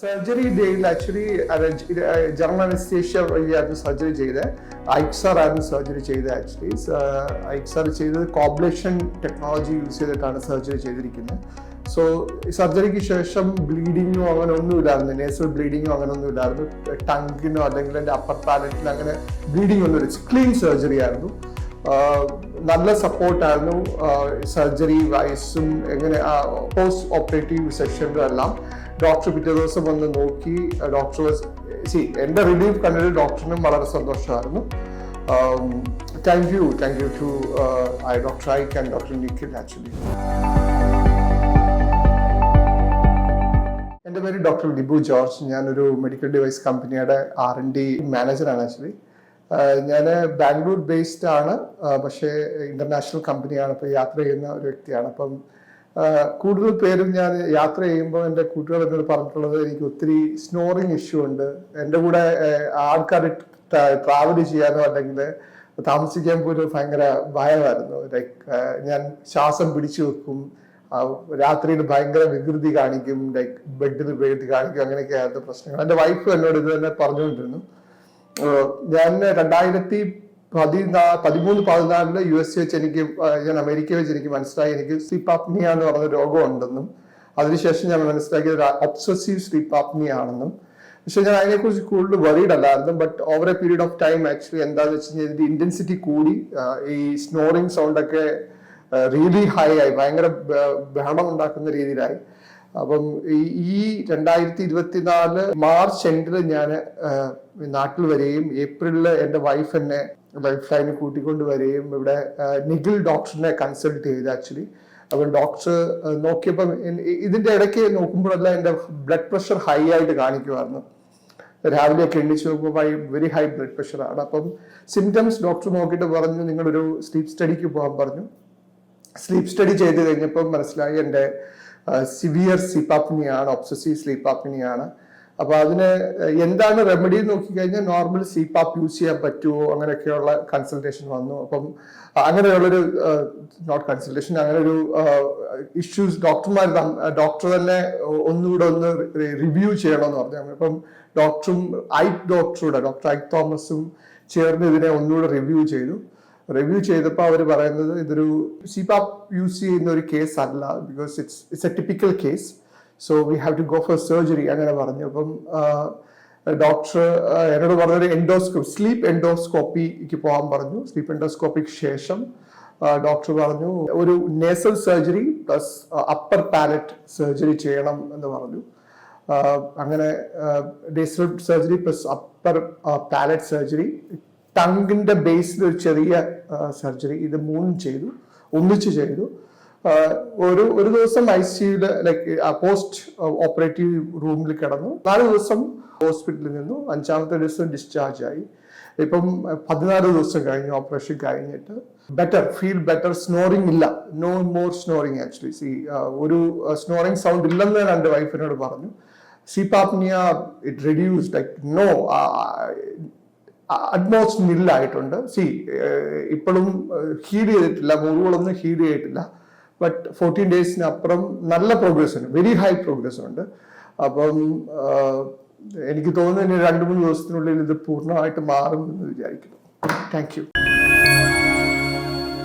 Surgery ഡേയിൽ actually general anaesthesia വഴിയായിരുന്നു surgery ചെയ്തത്. ഐക്സാർ ആയിരുന്നു സർജറി ചെയ്തത് ആക്ച്വലി ഐക്സാർ ചെയ്തത് കോബ്ലേഷൻ ടെക്നോളജി യൂസ് ചെയ്തിട്ടാണ് സർജറി ചെയ്തിരിക്കുന്നത്. സോ സർജറിക്ക് ശേഷം ബ്ലീഡിങ്ങോ അങ്ങനെ ഒന്നും ഇല്ലായിരുന്നു. നേസൽ ബ്ലീഡിങ്ങോ അങ്ങനെ ഒന്നും ഇല്ലായിരുന്നു. ടങ്കിനോ അല്ലെങ്കിൽ എന്റെ അപ്പർ പാലറ്റിൽ അങ്ങനെ ബ്ലീഡിംഗ് ഒന്നുമില്ല ക്ലീൻ സർജറി ആയിരുന്നു. നല്ല സപ്പോർട്ടായിരുന്നു സർജറി വയസ്സും എങ്ങനെ പോസ്റ്റ് ഓപ്പറേറ്റീവ് സെഷനിലും എല്ലാം. ഡോക്ടർ പിറ്റേ ദിവസം വന്ന് നോക്കി ഡോക്ടർ സി എന്റെ റിലീഫ് കണ്ടിട്ട് ഡോക്ടറിനും വളരെ സന്തോഷമായിരുന്നു. Thank you thank you to I doctor I and doctor Nikhil actually എന്റെ പേര് ഡോക്ടർ ലിബു ജോർജ്. ഞാനൊരു മെഡിക്കൽ ഡിവൈസ് കമ്പനിയുടെ ആർ എൻ ഡി മാനേജറാണ് ആക്ച്വലി ഞാൻ ബാംഗ്ലൂർ ബേസ്ഡ് ആണ് പക്ഷേ ഇന്റർനാഷണൽ കമ്പനിയാണ് ഇപ്പോൾ യാത്ര ചെയ്യുന്ന ഒരു വ്യക്തിയാണ്. അപ്പം കൂടുതൽ പേരും ഞാൻ യാത്ര ചെയ്യുമ്പോൾ എന്റെ കൂട്ടുകാർ എന്നോട് പറഞ്ഞിട്ടുള്ളത് എനിക്ക് ഒത്തിരി സ്നോറിങ് ഇഷ്യൂ ഉണ്ട്. എന്റെ കൂടെ ആൾക്കാർ ട്രാവൽ ചെയ്യാനോ അല്ലെങ്കിൽ താമസിക്കാൻ പോലും ഭയങ്കര ഭയമായിരുന്നു. ലൈക്ക് ഞാൻ ശ്വാസം പിടിച്ചു വെക്കും. രാത്രിയിൽ ഭയങ്കര വികൃതി കാണിക്കും. ലൈക്ക് ബെഡിൽ വികൃതി കാണിക്കും. അങ്ങനെയൊക്കെ ആയിരുന്നു പ്രശ്നങ്ങൾ. എന്റെ വൈഫ് എന്നോട് ഇത് തന്നെ പറഞ്ഞുകൊണ്ടിരുന്നു. ഞാൻ രണ്ടായിരത്തി പതിനാ പതിമൂന്ന് പതിനാലിൽ യു എസ് വെച്ച് എനിക്ക് ഞാൻ അമേരിക്ക വെച്ച് എനിക്ക് മനസ്സിലായി. എനിക്ക് സ്ലീപ്പ് ആപ്നിയ എന്ന് പറഞ്ഞ രോഗം ഉണ്ടെന്നും അതിനുശേഷം ഞാൻ മനസ്സിലാക്കിയത് ഒബ്സസീവ് സ്ലീപ്പ് ആപ്നിയ ആണെന്നും. പക്ഷെ ഞാൻ അതിനെക്കുറിച്ച് കൂടുതൽ വറീഡ് അല്ലായിരുന്നു but over a period of time actually എന്താന്ന് വെച്ച് കഴിഞ്ഞാൽ ഇതിന്റെ ഇന്റൻസിറ്റി കൂടി ഈ സ്നോറിങ് സൗണ്ട് ഒക്കെ റിയലി ഹൈ ആയി ഭയങ്കര ബഹളം ഉണ്ടാക്കുന്ന രീതിയിലായി. അപ്പം ഈ- രണ്ടായിരത്തി ഇരുപത്തിനാല് മാർച്ച് എൻഡിൽ ഞാൻ നാട്ടിൽ വരികയും ഏപ്രിലിൽ എന്റെ വൈഫ് എന്നെ ലൈഫ് ലൈനിൽ കൂട്ടിക്കൊണ്ട് വരികയും ഇവിടെ നിഖിൽ ഡോക്ടറിനെ കൺസൾട്ട് ചെയ്ത് ആക്ച്വലി അപ്പം ഡോക്ടർ നോക്കിയപ്പം ഇതിന്റെ ഇടയ്ക്ക് നോക്കുമ്പോഴെല്ലാം എന്റെ ബ്ലഡ് പ്രഷർ ഹൈ ആയിട്ട് കാണിക്കുമായിരുന്നു രാവിലെ ഒക്കെ എണ്ണിച്ച് നോക്കുമ്പോൾ വെരി ഹൈ ബ്ലഡ് പ്രഷർ ആണ്. അപ്പം സിംറ്റംസ് ഡോക്ടർ നോക്കിയിട്ട് പറഞ്ഞു നിങ്ങളൊരു സ്ലീപ്പ് സ്റ്റഡിക്ക് പോകാൻ പറഞ്ഞു. സ്ലീപ്പ് സ്റ്റഡി ചെയ്ത് കഴിഞ്ഞപ്പം മനസ്സിലായി എന്റെ സിവിയർ സ്ലീപ്പാപ്നിയാണ് ഒബ്സസീവ് സ്ലീപ്പ് അപ്നിയാണ് അപ്പൊ അതിന് എന്താണ് റെമഡി നോക്കിക്കഴിഞ്ഞാൽ നോർമൽ സ്ലീപ്പാപ്പ് യൂസ് ചെയ്യാൻ പറ്റുമോ അങ്ങനെയൊക്കെയുള്ള കൺസൾട്ടേഷൻ വന്നു. അപ്പം അങ്ങനെയുള്ളൊരു നോട്ട് കൺസൾട്ടേഷൻ അങ്ങനെ ഒരു ഇഷ്യൂസ് ഡോക്ടർമാർ ഡോക്ടർ തന്നെ ഒന്നുകൂടെ ഒന്ന് റിവ്യൂ ചെയ്യണമെന്ന് പറഞ്ഞു. അപ്പം ഡോക്ടറും ഐ ഡോക്ടറുടെ ഡോക്ടർ ഐ തോമസും ചേർന്ന് ഇതിനെ ഒന്നുകൂടെ റിവ്യൂ ചെയ്തു. റിവ്യൂ ചെയ്തപ്പോൾ അവർ പറയുന്നത് ഇതൊരു സിപാപ്പ് യൂസ് ചെയ്യുന്ന ഒരു കേസ് അല്ല because it's it's a typical case so we have to go for surgery അങ്ങനെ പറഞ്ഞു. അപ്പം ഡോക്ടർ എന്നോട് പറഞ്ഞൊരു എൻഡോസ്കോപ്പ് സ്ലീപ്പ് എൻഡോസ്കോപ്പിക്ക് പോകാൻ പറഞ്ഞു. സ്ലീപ്പ് എൻഡോസ്കോപ്പിക്ക് ശേഷം ഡോക്ടർ പറഞ്ഞു ഒരു nasal surgery plus upper palate surgery ചെയ്യണം എന്ന് പറഞ്ഞു. അങ്ങനെ nasal surgery plus upper palate surgery ടങ്ങിന്റെ ബേസിൽ ഒരു ചെറിയ സർജറി ഇത് മൂന്നും ചെയ്തു ഒന്നിച്ച് ചെയ്തു. ഒരു ഒരു ദിവസം ഐ സിയുൽ ലൈക്ക് പോസ്റ്റ് ഓപ്പറേറ്റീവ് റൂമിൽ കിടന്നു. നാല് ദിവസം ഹോസ്പിറ്റലിൽ നിന്നു അഞ്ചാമത്തെ ദിവസം ഡിസ്ചാർജ് ആയി. ഇപ്പം പതിനാല് ദിവസം കഴിഞ്ഞു ഓപ്പറേഷൻ കഴിഞ്ഞിട്ട്. ബെറ്റർ ഫീൽ ബെറ്റർ സ്നോറിംഗ് ഇല്ല. No more snoring actually C ഒരു സ്നോറിംഗ് സൗണ്ട് ഇല്ലെന്ന് എന്റെ വൈഫിനോട് പറഞ്ഞു. C പാപ്നിയ it reduce like no almost നില്ലായിട്ടുണ്ട് C ഇപ്പോഴും ഹീഡ് ചെയ്തിട്ടില്ല മുറിവുകളൊന്നും ഹീഡ് ചെയ്തിട്ടില്ല. ബട്ട് ഫോർട്ടീൻ ഡേയ്സിനപ്പുറം നല്ല പ്രോഗ്രസ് ഉണ്ട് വെരി ഹൈ പ്രോഗ്രസ് ഉണ്ട് അപ്പം എനിക്ക് തോന്നുന്നു രണ്ട് മൂന്ന് ദിവസത്തിനുള്ളിൽ ഇത് പൂർണമായിട്ട് മാറും എന്ന് വിചാരിക്കുന്നു. Thank you.